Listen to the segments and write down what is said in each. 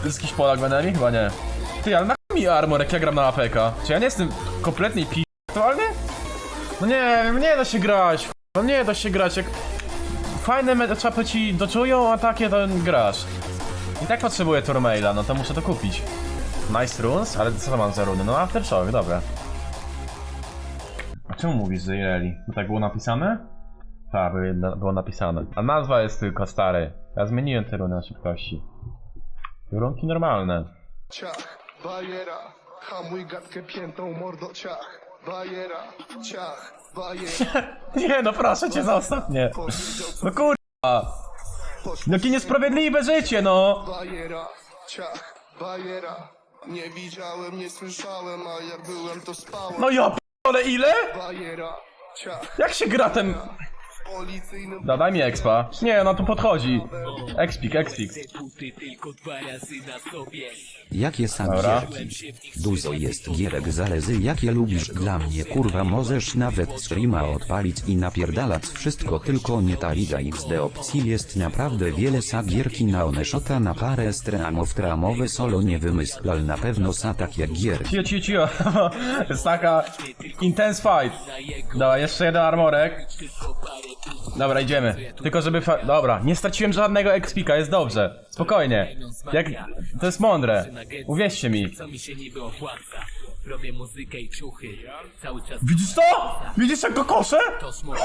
To jest jakiś Polak enemy? Chyba nie. Ty, ale na mi armor, jak ja gram na APK? Czy ja nie jestem kompletnie pi... aktualnie? No nie, nie da się grać, no nie da się grać, jak... Fajne matchupy ci doczują, a takie to grasz. I tak potrzebuję turmaila, no to muszę to kupić. Nice runes? Ale co mam za runy? No aftershock, dobra. A czemu mówisz, że Ireli? Bo tak było napisane? Tak, było napisane. A nazwa jest tylko stary. Ja zmieniłem te runy na szybkości. Runki normalne. ciach, bajera, hamuj gadkę piętą, mordo ciach, bajera, ciach, bajera, Nie no proszę cię mnie. powiedział co No kurwa. Jakie niesprawiedliwe życie no. bajera, ciach, bajera, nie widziałem, nie słyszałem, a jak byłem to spałem, No ja p***ole ile? bajera, ciach, Jak się gra ten... w policyjnym Da, daj mi expa. Nie, no tu podchodzi. Expik, expik. Jakie sam Dobra. gierki? Dużo jest gierek zależy jakie lubisz dla mnie kurwa możesz nawet streama odpalić i napierdalać wszystko tylko nie ta liga XD opcji jest naprawdę wiele sa gierki na one shota na parę streamów tramowe solo nie wymyślal na pewno sa tak jak gierki. Cio, cio, cio. jest taka... Intense fight. Dobra, jeszcze jeden armorek. Dobra, idziemy. Tylko żeby fa- Dobra, nie straciłem żadnego expika, jest dobrze. Spokojnie. Jak... To jest mądre. Uwierzcie mi. co mi się niby opłaca robię muzykę i ciuchy cały czas Widzisz to? Widzisz jak go koszę? to smok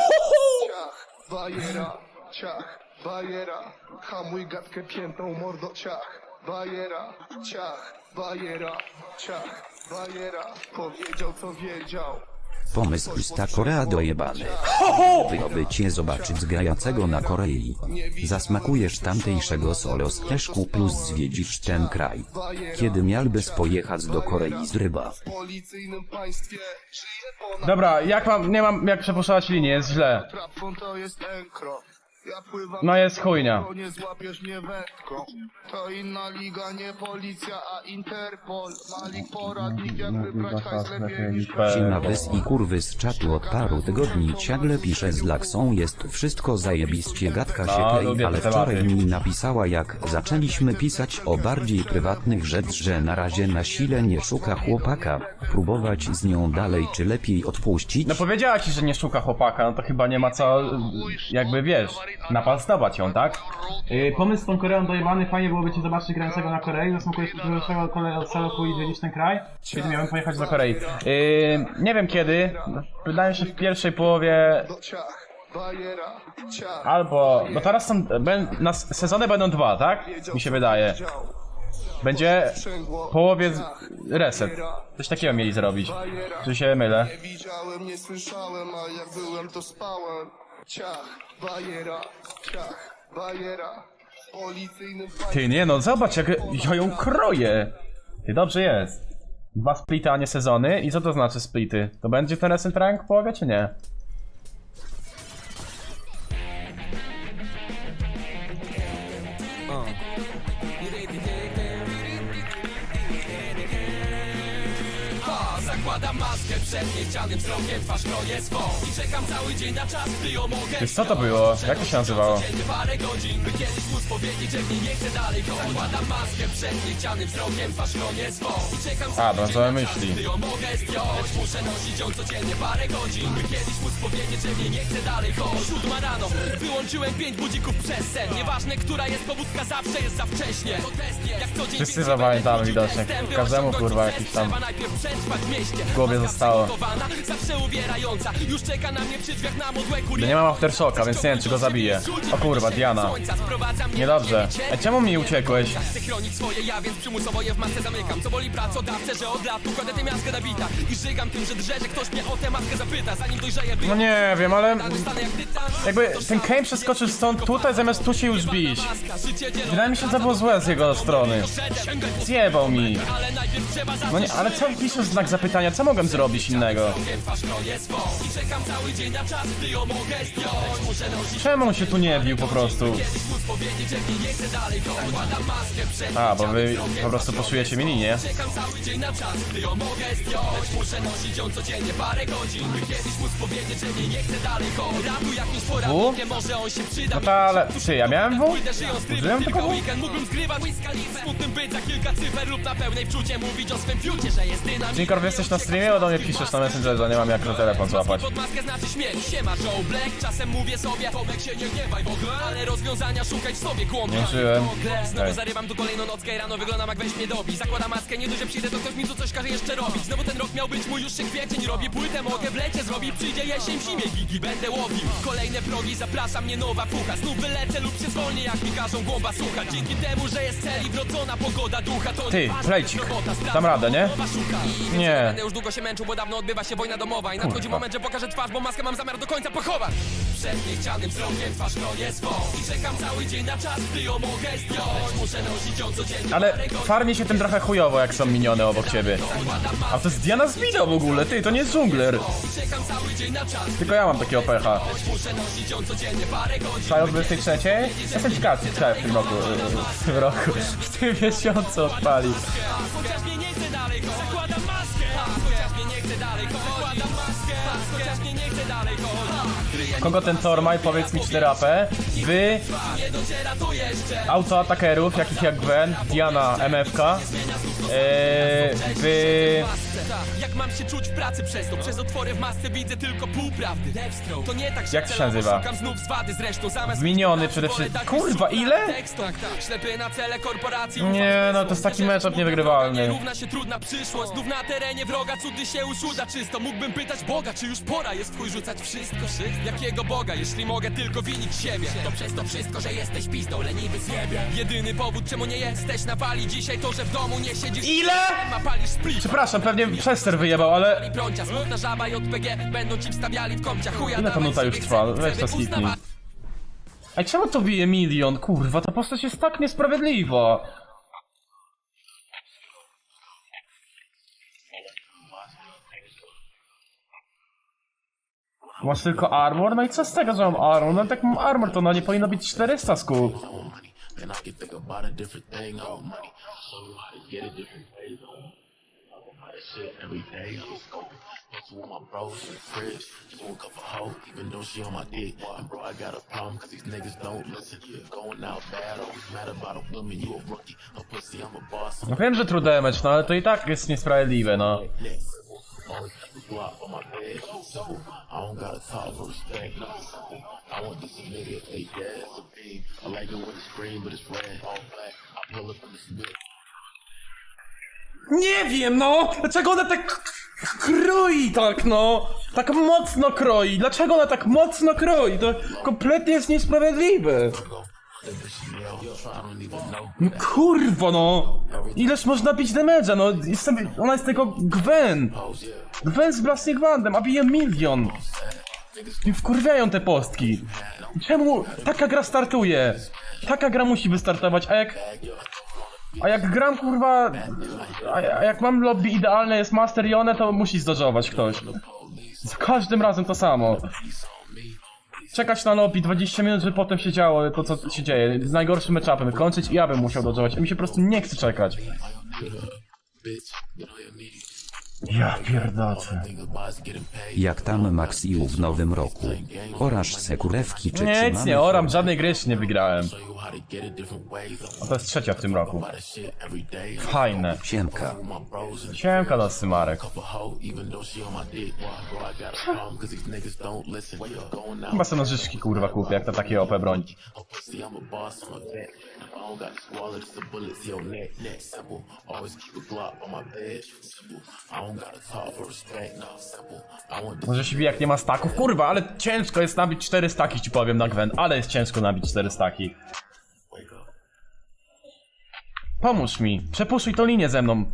ciach, bajera, ciach, bajera, hamuj gadkę piętą, mordo ciach, bajera, ciach, bajera, ciach, bajera, powiedział co wiedział. Pomysł sta Korea dojebany. Byłoby cię zobaczyć grającego na Korei. Zasmakujesz tamtejszego solo z Leszku plus zwiedzisz ten kraj. Kiedy miałbyś pojechać do Korei z ryba? Dobra, jak mam... Nie mam jak przepuszczać linię, jest źle. Ja pływam No jest chujnia. nie złapiesz mnie wędką. To inna liga, nie policja, a Interpol. Malik poradnik, jak wybrać hajs lepiej niż i kurwy z czatu od paru tygodni ciągle pisze z laksą jest wszystko zajebiście gadka się No, klei, lubię ale te tematy. wczoraj mi napisała jak zaczęliśmy pisać o bardziej prywatnych rzecz, że na razie na sile nie szuka chłopaka, próbować z nią dalej czy lepiej odpuścić? No powiedziała ci, że nie szuka chłopaka, no to chyba nie ma co, y, jakby wiesz, napastować ją, tak? Yy, pomysł z tą Koreą dojebany, fajnie byłoby cię zobaczyć grającego na Korei, zasmakujesz pierwszego celu i zwiedzić ten kraj? Kiedy miałem pojechać do Korei? Yy, nie wiem kiedy, wydaje się w pierwszej połowie, albo, no teraz są, ben, na sezony będą dwa, tak? Mi się wydaje. Będzie połowie reset. Coś takiego mieli zrobić. Czy się mylę? Nie widziałem, nie słyszałem, a jak byłem to spałem. Ciach, bajera, ciach, bajera. Państwie Ty, nie no, zobacz jak ja ją kroję. Ty, dobrze jest. Dwa splity, a nie sezony. I co to znaczy splity? To będzie ten Recent Rank w połowie, czy nie? Przed niechcianym wzrokiem twarz kroję swą. I czekam cały dzień na czas gdy ją mogę Ty, co to było? Jak to się nazywało? Parę godzin, by kiedyś móc powiedzieć, że nie chce dalej go Zakładam maskę przed niechcianym wzrokiem twarz kroję swą. I czekam A, czas, myśli. gdy ją mogę zdjąć. Muszę nosić ją codziennie parę godzin, by kiedyś móc powiedzieć, że nie chce dalej choć Siódma rano, wyłączyłem pięć budzików przez sen. Nieważne, która jest pobudka, zawsze jest za wcześnie. Jak co dzień Wszyscy zapamiętamy widocznie. Każdemu, kurwa, jakiś tam w głowie zostało. Modłę Ja nie mam aftershocka, więc nie wiem czy go zabiję. O kurwa, Diana. Niedobrze. A czemu mi uciekłeś? No nie wiem, ale jakby ten Kane przeskoczył stąd tutaj zamiast tu się już bić. Wydaje mi się, że to było złe z jego strony. Zjebał mi. No nie, ale co piszesz znak zapytania? Co mogłem zrobić innego? zacząć twarz kroję swą I czekam cały dzień na czas, gdy ją mogę zdjąć Muszę nosić Czemu on się tu nie bił po prostu? A, bo wy po prostu poszujecie mi linię. Przyda No to ale... Ty, ja miałem W? Użyłem tylko W? Dziękor, jesteś na streamie, bo do mnie piszesz na Messengerze, nie mam jak na telefon złapać. pod maskę znaczy śmierć Siema Joe Black, czasem mówię sobie Tomek się nie gniewaj w ogóle. Ale rozwiązania szukać w sobie Nie żyłem. Znowu zarywam tu kolejną nockę i rano wyglądam jak weź mnie dobi. Zakładam maskę, nie dość, że przyjdę to ktoś mi tu coś każe jeszcze robić. Znowu ten rok miał być mój już się kwiecień. Robię płytę, mogę w lecie zrobić. Przyjdzie jesień, w zimie gigi będę łowił. Kolejne progi, zaprasza mnie nowa Znów wylecę lub się zwolnię jak mi każą głąba słuchać Dzięki temu, że jest cel i wrodzona pogoda ducha To Ty, nieważne, plejcik. robota, Dam radę, nie? nowa szuka. I Nie. Będę już długo się męczył, bo dawno odbywa się wojna domowa I nadchodzi moment, że pokażę twarz, bo maskę mam zamiar do końca pochować Przed niechcianym wzrokiem twarz kroję swą I czekam cały dzień na czas, gdy ją mogę zdjąć Muszę nosić ją codziennie Ale parę godzin. farmi się tym trochę chujowo, jak są miniony obok ciebie. A to jest Diana Zbida w ogóle, ty, to nie jest dżungler. Czekam cały dzień na czas, Tylko ja mam takiego pecha. muszę nosić ją codziennie parę godzin Trwają 23? Jestem ciekaw, co w tym roku, w tym roku, w tym miesiącu odpali. Chociaż mnie nie chce dalej Kogo ten Tormaj, powiedz mi 4 AP, wy, autoatakerów, jakich jak Gwen, Diana, MFK, e, wy... Tak, Jak mam się czuć w pracy przez to? Przez otwory w masce widzę tylko pół prawdy To nie tak, że Jak się celowo nazywa? Szukam znów zwady zresztą zamiast Miniony przede wszystkim. Kurwa, ile? Tak, tak. Ślepy na cele korporacji Nie, no to jest taki matchup niewygrywalny. Nie równa się trudna przyszłość Znów na terenie wroga cudy się już uda czysto Mógłbym pytać Boga, czy już pora jest twój rzucać wszystko Jakiego Boga, jeśli mogę tylko winić siebie To przez to wszystko, że jesteś pizdą, leniwy zjebie Jedyny powód, czemu nie jesteś na wali dzisiaj To, że w domu nie siedzisz Ile? A palisz split Przepraszam, pewnie przester wyjebał, ale... i i Ile ta nuta już trwa? Weź to skipnij. Ej, czemu to bije milion? Kurwa, ta postać jest tak niesprawiedliwa. Masz tylko armor? No i co z tego, że mam armor? No tak mam armor, to no nie powinno być 400 skup. Then I can think about a different thing. Oh, money. How to get it different ways. Oh, that shit every day. I'm scoping. Plus, with my bros in the fridge. Just woke up a hoe, even though she on my dick. And bro, I got a problem, cause these niggas don't listen. Going out bad, always mad about a woman. You a rookie. No pussy, I'm a boss. No wiem, że true damage, no ale to i tak jest niesprawiedliwe, no. next. Always keep a block on my bed. Simple. I don't gotta talk for respect. No. I want this nigga, they dead. It's a beam. I like it when it's green, but it's red. All black. I pull up in the spit. Nie wiem, no! Dlaczego ona tak kroi tak, no? Tak mocno kroi. Dlaczego ona tak mocno kroi? To kompletnie jest niesprawiedliwe. No kurwa, no! Ileż można bić damage'a, no? Jestem, ona jest tylko Gwen. Gwen z Blasting Wandem, a bije milion. I wkurwiają te postki. Czemu taka gra startuje? Taka gra musi wystartować, a jak... A jak gram kurwa... A, jak mam lobby idealne, jest Master i one, to musi zdodżować ktoś. Za każdym razem to samo. Czekać na lobby 20 minut, żeby potem się działo to co się dzieje. Z najgorszym matchupem kończyć i ja bym musiał dodżować. Mi się po prostu nie chce czekać. Ja pierdaczę. Jak tam Maxiu w nowym roku? Orasz sekurewki czy Nic trzymamy nie oram, żadnej gry jeszcze nie wygrałem. A to jest trzecia w tym roku. Fajne. Siemka. Siemka do Symarek. I. Chyba sobie nożyczki kurwa kupię, jak to takie OP broń. I don't Może się wie jak nie ma staków? Kurwa, ale ciężko jest nabić 4 staki ci powiem na Gwen, ale jest ciężko nabić 4 staki. Pomóż mi, przepuszuj tą linię ze mną.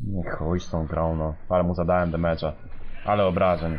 Nie chuj z tą grą, no. Ale mu zadałem damage'a. Ale obrażeń.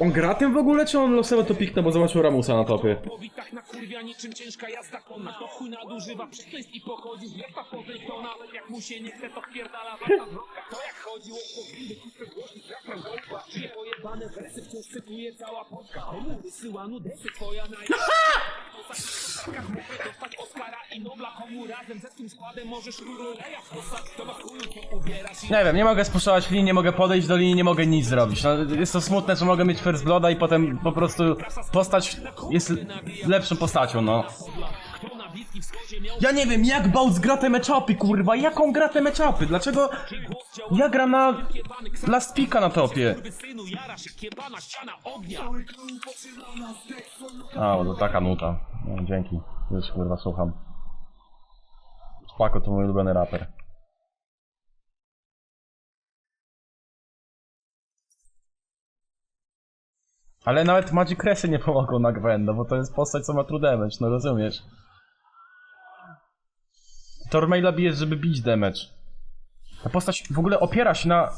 On gra tym w ogóle, czy on losowo to piknął, bo zobaczył Ramusa na topie? tak na kurwia niczym ciężka jazda konna. To chuj nadużywa i pochodzi z miasta Ale jak mu się nie chce to wpierdala wata To jak chodziło po windy, gołba Czyje pojebane wersy wciąż cytuje cała Polska Komu wysyła nudesy twoja na mogę dostać Oscara i Nobla Komu razem ze swym składem możesz króleja wkosać To ma chuju Nie wiem, nie mogę spuszczać linii, nie mogę podejść do linii, nie mogę nic zrobić. No, jest to smutne, że mogę mieć first blooda i potem po prostu postać jest lepszą postacią, no. Ja nie wiem, jak Bautz gra te matchupy, kurwa, jaką gra te matchupy? Dlaczego ja gram na Last Pika na topie? A, bo to taka nuta. No, dzięki. Już kurwa słucham. Spako to mój ulubiony raper. Ale nawet Magic Kresy nie pomogą na Gwen, no bo to jest postać, co ma true damage, no rozumiesz? Tormaila bijesz, żeby bić damage. Ta postać w ogóle opiera się na...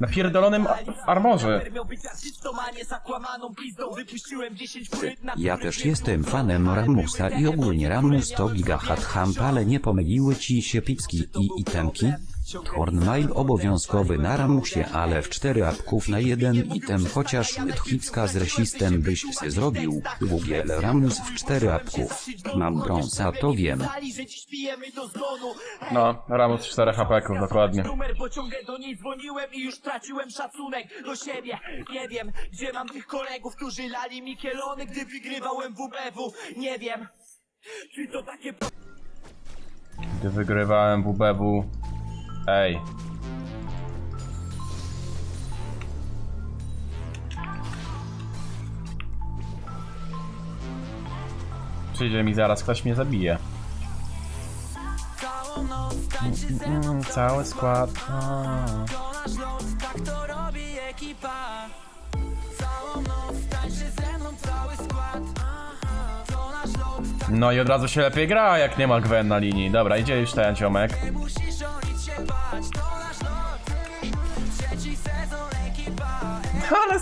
na pierdolonym armorze. Miał być artystą, a nie zakłamaną pizdą Wypuściłem 10 płyt na Ja też jestem fanem Ramusa i ogólnie Ramus to gigahat hamp, ale nie pomyliły ci się pipski i itemki? Thornmail obowiązkowy na Ramusie, ale w cztery apków na jeden item, chociaż tchicka z resistem byś se zrobił. WGL Ramus w cztery apków. Mam brąza, to wiem. No, Ramus 4 HP, dokładnie. Numer pociągę do niej dzwoniłem i już traciłem szacunek do siebie Nie wiem, gdzie mam tych kolegów, którzy lali mi kielony, gdy wygrywałem WBW Nie wiem, czy to takie Gdy wygrywałem WBW. Ej. Przyjdzie mi zaraz, ktoś mnie zabije. Mm, cały skład. No i od razu się lepiej gra, jak nie ma Gwen na linii. Dobra, idzie już ten ciomek.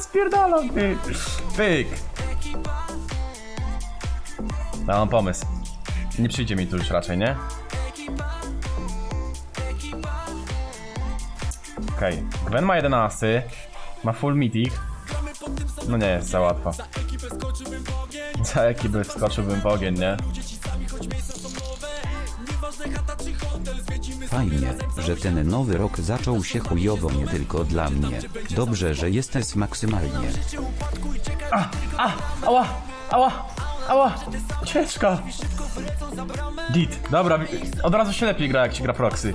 Spierdalam, ty. Pyk. No, mam pomysł. Nie przyjdzie mi tu już raczej, nie? Okej, Gwen ma 11, ma full mythic. No nie jest za łatwo. Za ekipy wskoczyłbym w ogień, nie? Fajnie, że ten nowy rok zaczął się chujowo nie tylko dla mnie. Dobrze, że jesteś maksymalnie. Ała! Ała! Ała! Ciężka! Git, dobra, od razu się lepiej gra jak się gra proxy.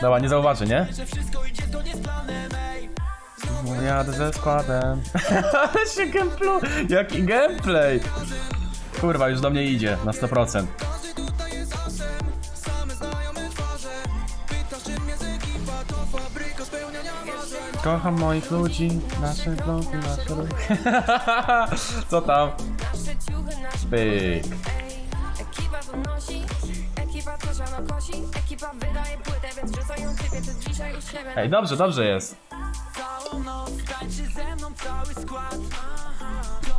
Dobra, nie zauważy, nie? No, Jadę ze składem. Ale się gameplay! Jaki gameplay! Kurwa, już do mnie idzie, na 100%. Kocham moich ludzi, nasze blogi, nasze ruchy. Co tam? Byk. Ej, ekipa podnosi, ekipa coś rano kosi, ekipa wydaje płytę, więc wrzucają ciebie, to dzisiaj u siebie. Ej, dobrze, dobrze jest. Całą noc tańczy ze mną cały skład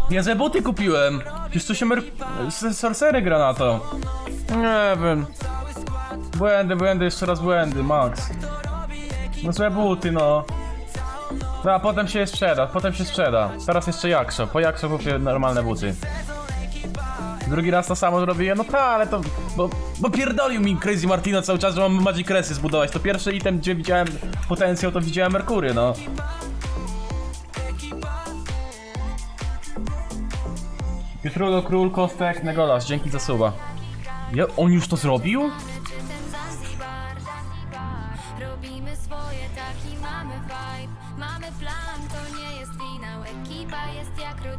Ja ze buty kupiłem. Przecież tu się mer... s- Sorcery gra na to. Nie wiem. Błędy, błędy, jeszcze raz błędy, max. No złe buty, no. No, a potem się sprzeda, potem się sprzeda. Teraz jeszcze Jakszo, po Jakszo kupię normalne buty. Drugi raz to samo zrobię, no tak, ale to... Bo, bo pierdolił mi Crazy Martino cały czas, że mam Magic Resy zbudować. To pierwszy item, gdzie widziałem potencjał, to widziałem Merkury, no. Piotrulo Król, Kostek, Negolas, dzięki za suba. Ja, on już to zrobił?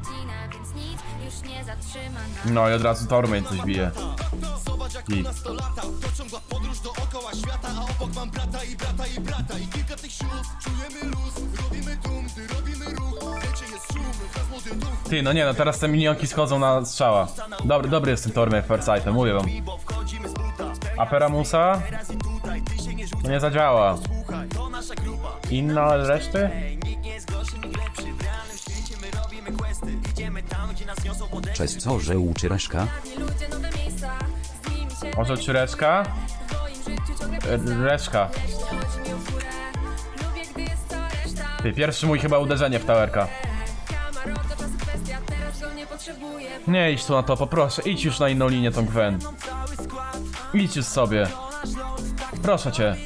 godzina, więc nic już nie zatrzyma nas. No i od razu Torment coś bije. Jak podróż dookoła świata A obok mam brata i brata i brata I kilka tych Czujemy luz Robimy dum, gdy robimy ruch Wiecie jest szum, wraz młody duch Ty, no nie, no teraz te minionki schodzą na strzała. Dobry, dobry jest ten Torment Farsightem, mówię wam. A Peramusa? Nie No nie zadziała. Inna od reszty? Ej, Przez co, że uczy Reszka? Może ci reszka? E, reszka. Ty, pierwszy mój chyba uderzenie w towerka. Nie idź tu na to, poproszę. Idź już na inną linię tą Gwen. Idź już sobie. Proszę cię.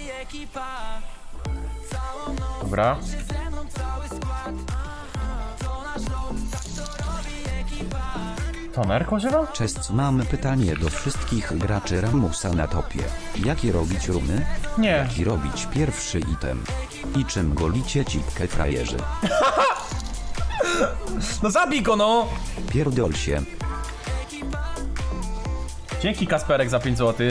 Dobra. Tonerko używa? Cześć, mamy pytanie do wszystkich graczy Ramusa na topie. Jakie robić runy? Nie. Jaki robić pierwszy item? I czym golicie cipkę frajerzy? No zabij go no! Pierdol się. Dzięki Kasperek za 5 zł.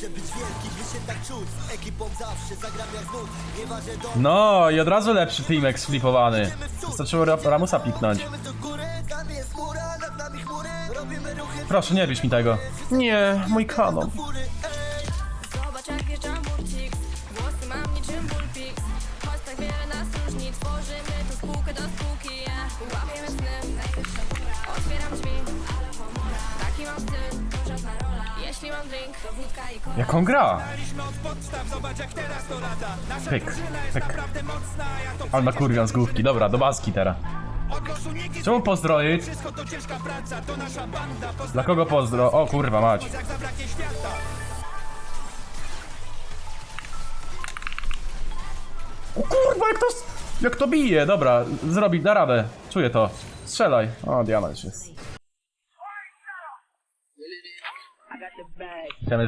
zawsze być wielki, by się tak czuć ekipą zawsze zagram jak znów Nie ważę do... No i od razu lepszy teamek sflipowany. Wystarczyło Ra Ramusa piknąć. Proszę, nie bierz mi tego. Nie, mój kanon. Jak on gra? Pyk, pyk. Ale na kurwian z główki. Dobra, do baski teraz. Czemu pozdroić? Dla kogo pozdro? O kurwa mać. O kurwa, jak to... Jak to bije? Dobra, zrobi, da radę. Czuję to. Strzelaj. O, już jest.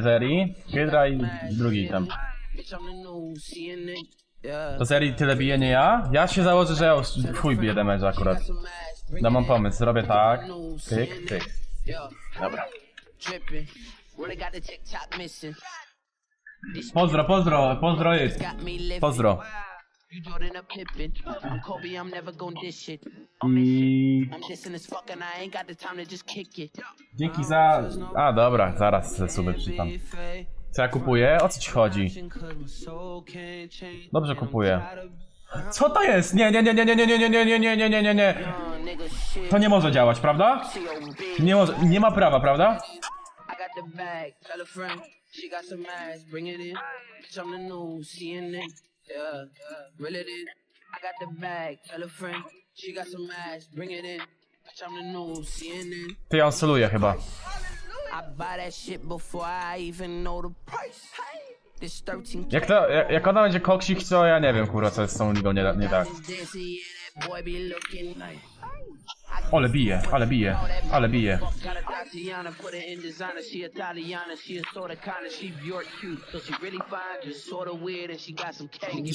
Zeri, Hydra i drugi tam. To Zeri tyle bije, nie ja? Ja się założę, że ja już chuj biję akurat. No mam pomysł, zrobię tak. Tyk, tyk. Dobra. Pozdro, pozdro, pozdro jest. Pozdro. You Jordan a Pippin. I'm Kobe, I'm never gon' diss shit. I... I'm dissing as fuck and I ain't got the time to just kick it. Dzięki za... A, dobra, zaraz ze suby przytam. Co ja kupuję? O co ci chodzi? Dobrze kupuję. Co to jest? Nie, nie, nie, nie, nie, nie, nie, nie, nie, nie, nie, nie, nie, nie. Uh. To nie może działać, prawda? Nie może, nie ma prawa, prawda? Yeah. Reel it in. I got the bag. Tell a friend. She got some ass. Bring it in. Bitch, I'm the news. CNN. Ty ją soluje chyba. I buy that shit before I even know the price. This 13 Jak to, jak, jak ona będzie koksik, to ja nie wiem, kurwa, co jest z tą ligą nie, nie tak. dancing, yeah, that boy be looking like. Ale bije, ale bije, ale bije.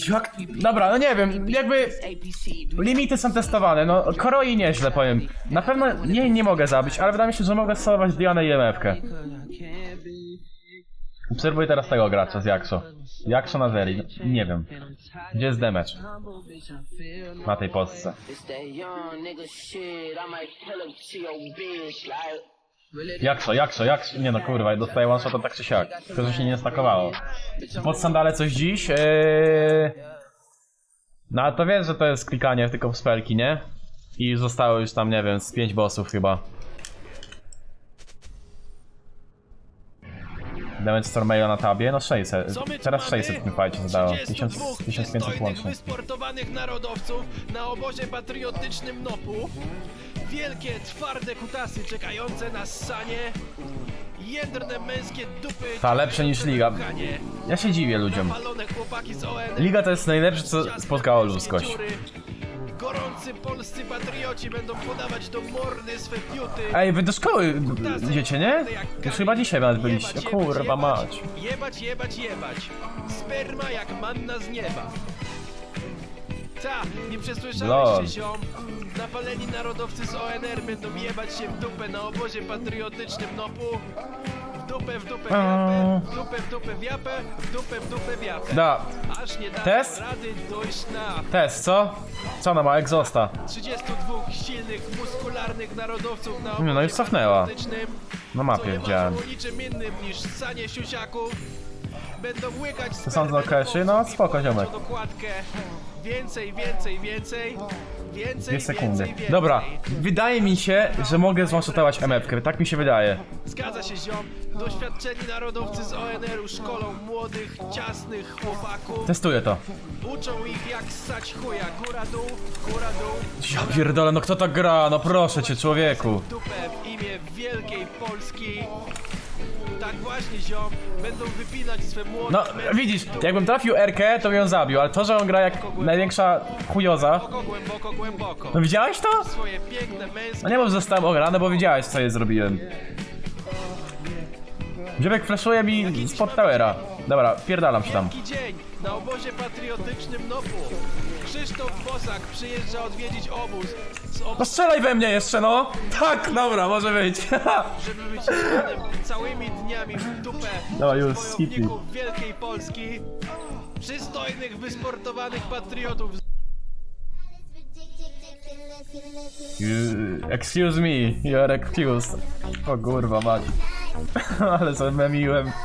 Jak... Dobra, no nie wiem, jakby... Limity są testowane, no kroi nieźle powiem. Na pewno nie, nie mogę zabić, ale wydaje mi się, że mogę solować Dianę i MF-kę. Obserwuję teraz tego gracza z Jakso. Jakso na Zeri, nie wiem. Gdzie jest damage? Na tej postce. Jakso, Jakso, Jakso, nie no kurwa, dostaję one shota tak czy siak. Tylko, że się nie stakowało. Pod sandale coś dziś? Eee... No ale to wiesz, że to jest klikanie tylko w spelki, nie? I zostało już tam, nie wiem, z 5 bossów chyba. Damage Stormaila na tabie? No 600. Co my tu Teraz mamy? 600 mi fajcie zadało. 1000, 32 1500 przystojnych, łącznie. narodowców na obozie patriotycznym NOP-u. Wielkie, twarde kutasy czekające na ssanie. Jędrne męskie dupy. Ta, lepsze niż liga. Ja się dziwię ludziom. Liga to jest najlepsze, co spotkało ludzkość. Gorący polscy patrioci będą podawać do mordy swe fiuty. Ej, wy do szkoły idziecie, nie? Już chyba dzisiaj nawet byliście. Jebać, kurwa jebać, mać. Jebać, jebać, jebać. Sperma jak manna z nieba. Ta, nie Lol. przesłyszałeś się ziom? Napaleni narodowcy z ONR będą jebać się w dupę na obozie patriotycznym NOP-u. Dupę, w dupę, w japę, w dupę, w dupę, w japę, w dupę, w dupę, w japę. Da, Aż nie da Test? rady dojść na test, co? Co ona ma, egzosta? 32 silnych, muskularnych narodowców na no i cofnęła. patriotycznym. Na Co mapie nie widziałem. marzyło niczym innym niż sanie siusiaków. będą łykać? No, spoko, ziomek. dokładkę. Więcej, więcej, więcej. Dwie sekundy. Dobra, wydaje mi się, że mogę zwanshotować MF-kę, tak mi się wydaje. Zgadza się ziom. Doświadczeni narodowcy z ONR-u szkolą młodych, ciasnych chłopaków. Testuję to. Uczą ich jak ssać chuja. Góra dół, góra dół. Ja pierdolę, no kto tak gra? No proszę cię, człowieku. Dupę w imię wielkiej Polski. Tak właśnie ziom. Będą wypinać swe młode No, widzisz, jakbym trafił RK, to bym ją zabił, ale to, że on gra jak największa chujoza... Głęboko, głęboko, głęboko. No widziałeś to? Swoje piękne męskie No nie mów, zostałem ograny, bo widziałeś, co je zrobiłem. Ziomek flashuje mi spod towera. Dobra, pierdalam się tam. Dzień na obozie patriotycznym Nopu. Krzysztof Bosak przyjeżdża odwiedzić obóz, z ob- No strzelaj we mnie jeszcze, no! Tak, dobra, może być. żeby być znanym całymi dniami w dupę Dobra, już, wojowników Wielkiej Polski, przystojnych, wysportowanych patriotów excuse me, you are excused. Oh, o kurwa mać. Ale zamemiłem.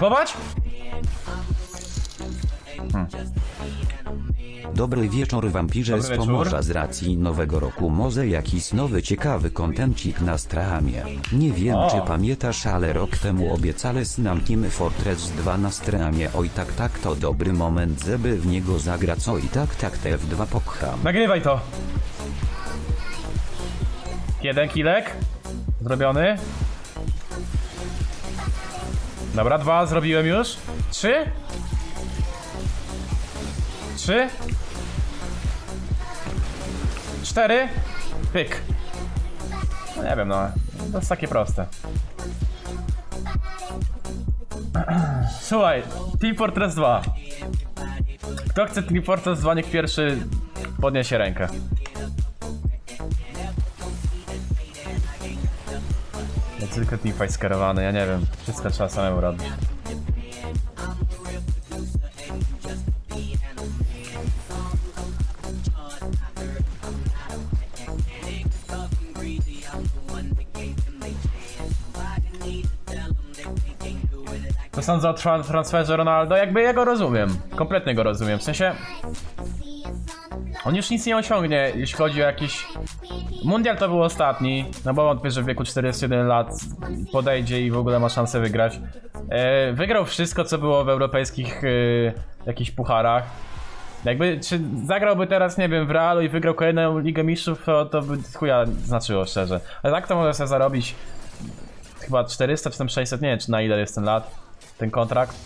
Typować? Dobry wieczór wampirze Dobry z wieczór. Pomorza z racji nowego roku może jakiś nowy ciekawy kontencik na streamie. Nie wiem O. czy pamiętasz ale rok temu obiecales nam Team Fortress 2 na streamie oj tak tak to dobry moment żeby w niego zagrać oj tak tak TF2 pocham. Nagrywaj to. Jeden kilek. Zrobiony. Dobra, dwa zrobiłem już. Trzy. Trzy. Cztery. Pyk. No nie wiem, no. To jest takie proste. Słuchaj, Team Fortress 2. Kto chce Team Fortress 2, niech pierwszy podniesie rękę. Tylko teamfight skierowany, ja nie wiem. Wszystko trzeba samemu robić. Co sądzę o tran- transferze Ronaldo? Jakby ja go rozumiem. Kompletnie go rozumiem. W sensie... On już nic nie osiągnie, jeśli chodzi o jakiś... Mundial to był ostatni, no bo wątpię, że w wieku 41 lat podejdzie i w ogóle ma szansę wygrać. E, wygrał wszystko, co było w europejskich e, jakichś pucharach. Jakby, czy zagrałby teraz, nie wiem, w Realu i wygrał kolejną Ligę Mistrzów, to, to by chuja znaczyło, szczerze. Ale tak to może sobie zarobić chyba 400 czy tam 600, nie wiem, czy na ile jest ten lat, ten kontrakt.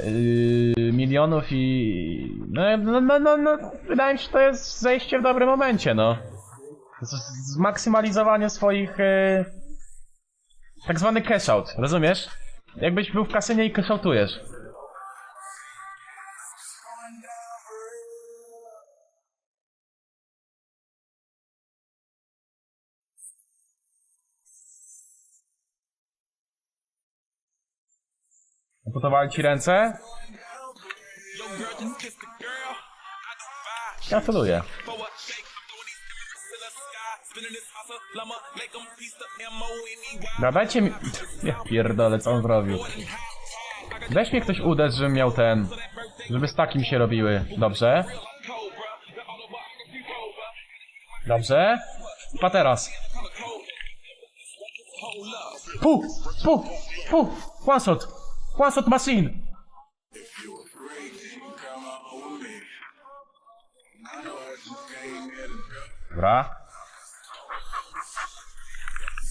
Yy, milionów i... No, no, no, no, no, wydaje mi się, że to jest zejście w dobrym momencie, no. Zmaksymalizowanie swoich... Yy, tak zwany cash out, rozumiesz? Jakbyś był w kasynie i cash outujesz. Potowali ci ręce? Gratuluję. No dajcie mi... Ja pierdolę, co on zrobił. Weź mnie ktoś uderz, żebym miał ten... Żeby z takim się robiły. Dobrze. Dobrze. Pa teraz. Pu! Pu! Pu! One shot! Shot machine! Dobra.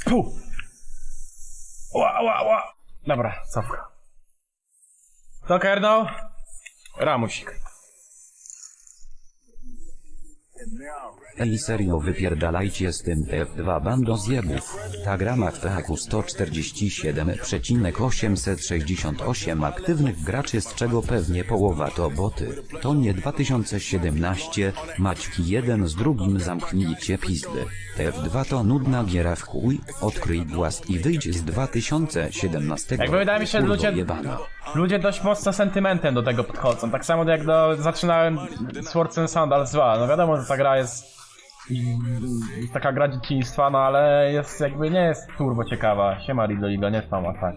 Pu! Ła, ła, ła! Dobra, cofka. To kernął? Ramusik. And now, Ej serio wypierdalajcie z tym F2 bando zjebów. Ta gra ma w THQ 147,868 aktywnych graczy z czego pewnie połowa to boty. To nie 2017, Maćki jeden z drugim zamknijcie pizdy. TF2 to nudna giera w chuj, odkryj głaz i wyjdź z 2017 Jakby wydaje mi się, kurwo ludzie, jebana. ludzie dość mocno sentymentem do tego podchodzą. Tak samo jak do, zaczynałem Swords and Sandals 2. No wiadomo, że ta gra jest mm, taka gra dzieciństwa, no ale jest jakby nie jest turbo ciekawa. Siema Rido Lido, nie spam tak.